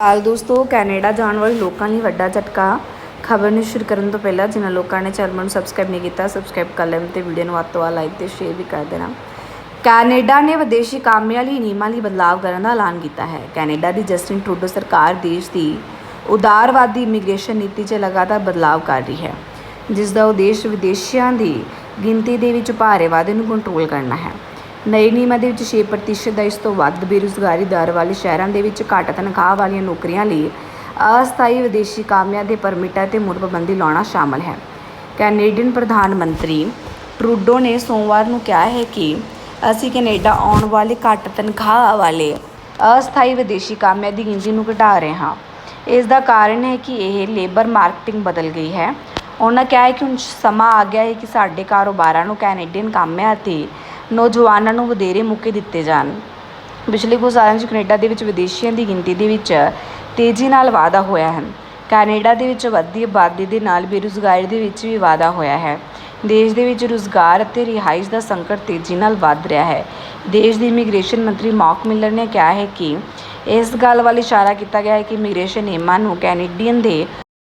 ਹਾਲ ਦੋਸਤੋ, ਕੈਨੇਡਾ ਜਾਣ ਵਾਲੇ ਲੋਕਾਂ ਲਈ ਵੱਡਾ ਝਟਕਾ। ਖਬਰ ਨੂੰ ਸ਼ੁਰੂ ਕਰਨ ਤੋਂ ਪਹਿਲਾਂ ਜਿਨ੍ਹਾਂ ਲੋਕਾਂ ਨੇ ਚੈਨਲ ਨੂੰ ਸਬਸਕ੍ਰਾਈਬ ਨਹੀਂ ਕੀਤਾ, ਸਬਸਕ੍ਰਾਈਬ ਕਰ ਲੈਣ ਤੇ ਵੀਡੀਓ ਨੂੰ ਵੱਧ ਤੋਂ ਵੱਧ ਲਾਈਕ ਤੇ ਸ਼ੇਅਰ ਵੀ ਕਰ ਦੇਣਾ। ਕੈਨੇਡਾ ਨੇ ਵਿਦੇਸ਼ੀ ਕਾਮਿਆਂ ਲਈ ਨਿਯਮਾਂ ਲਈ ਬਦਲਾਅ ਕਰਨ ਦਾ ਐਲਾਨ ਕੀਤਾ ਹੈ। ਕੈਨੇਡਾ ਦੀ ਜਸਟਿਨ ਟਰੂਡੋ ਸਰਕਾਰ ਦੇਸ਼ ਦੀ ਉਦਾਰਵਾਦੀ ਇਮੀਗ੍ਰੇਸ਼ਨ ਨੀਤੀ 'ਚ ਲਗਾਤਾਰ ਬਦਲਾਅ ਕਰ ਰਹੀ ਹੈ ਜਿਸ ਦਾ ਉਦੇਸ਼ ਵਿਦੇਸ਼ੀਆਂ ਦੀ ਗਿਣਤੀ ਦੇ ਵਿੱਚ ਭਾਰੇ ਵਾਧੇ ਨੂੰ ਕੰਟਰੋਲ ਕਰਨਾ ਹੈ। ਨਏ ਨਿਯਮਾਂ ਦੇ ਵਿੱਚ 6% ਦਾ ਇਸ ਤੋਂ ਵੱਧ ਬੇਰੁਜ਼ਗਾਰੀ ਦਰ ਵਾਲੇ ਸ਼ਹਿਰਾਂ ਦੇ ਵਿੱਚ ਘੱਟ ਤਨਖਾਹ ਵਾਲੀਆਂ ਨੌਕਰੀਆਂ ਲਈ ਅਸਥਾਈ ਵਿਦੇਸ਼ੀ ਕਾਮਿਆਂ ਦੇ ਪਰਮਿਟਾਂ ਤੇ ਮੁੜ ਪਾਬੰਦੀ ਲਾਉਣਾ ਸ਼ਾਮਲ ਹੈ। ਕੈਨੇਡੀਅਨ ਪ੍ਰਧਾਨ ਮੰਤਰੀ ਟਰੂਡੋ ਨੇ ਸੋਮਵਾਰ ਨੂੰ ਕਿਹਾ ਹੈ ਕਿ ਅਸੀਂ ਕੈਨੇਡਾ ਆਉਣ ਵਾਲੇ ਘੱਟ ਤਨਖਾਹ ਵਾਲੇ ਅਸਥਾਈ ਵਿਦੇਸ਼ੀ ਕਾਮਿਆਂ ਦੀ ਗਿਣਤੀ ਨੂੰ ਘਟਾ ਰਹੇ ਹਾਂ। ਇਸ ਦਾ ਕਾਰਨ ਹੈ ਕਿ ਇਹ ਲੇਬਰ ਮਾਰਕੀਟਿੰਗ ਬਦਲ ਗਈ ਹੈ। ਉਹਨਾਂ ਕਿਹਾ ਹੈ ਕਿ ਹੁਣ ਸਮਾਂ ਆ ਗਿਆ ਹੈ ਕਿ ਸਾਡੇ ਕਾਰੋਬਾਰਾਂ ਨੂੰ ਕੈਨੇਡੀਅਨ ਕਾਮਿਆਂ ਅਤੇ ਨੌਜਵਾਨਾਂ ਨੂੰ ਵਧੇਰੇ ਮੌਕੇ ਦਿੱਤੇ ਜਾਣ। ਪਿਛਲੇ ਕੁਝ ਸਾਲਾਂ 'ਚ ਕੈਨੇਡਾ ਦੇ ਵਿੱਚ ਵਿਦੇਸ਼ੀਆਂ ਦੀ ਗਿਣਤੀ ਦੇ ਵਿੱਚ ਤੇਜ਼ੀ ਨਾਲ ਵਾਧਾ ਹੋਇਆ ਹੈ। ਕੈਨੇਡਾ ਦੇ ਵਿੱਚ ਵੱਧਦੀ ਆਬਾਦੀ ਦੇ ਨਾਲ ਬੇਰੁਜ਼ਗਾਰੀ ਦੇ ਵਿੱਚ ਵੀ ਵਾਧਾ ਹੋਇਆ ਹੈ। ਦੇਸ਼ ਦੇ ਵਿੱਚ ਰੁਜ਼ਗਾਰ ਅਤੇ ਰਿਹਾਇਸ਼ ਦਾ ਸੰਕਟ ਤੇਜ਼ੀ ਨਾਲ ਵੱਧ ਰਿਹਾ ਹੈ। ਦੇਸ਼ ਦੀ ਇਮੀਗ੍ਰੇਸ਼ਨ ਮੰਤਰੀ ਮਾਰਕ ਮਿਲਰ ਨੇ ਕਿਹਾ ਹੈ ਕਿ ਇਸ ਗੱਲ ਵੱਲ ਇਸ਼ਾਰਾ ਕੀਤਾ ਗਿਆ ਹੈ ਕਿ ਇਮੀਗ੍ਰੇਸ਼ਨ ਨਿਯਮਾਂ ਨੂੰ ਕੈਨੇਡੀਅਨ ਦੇ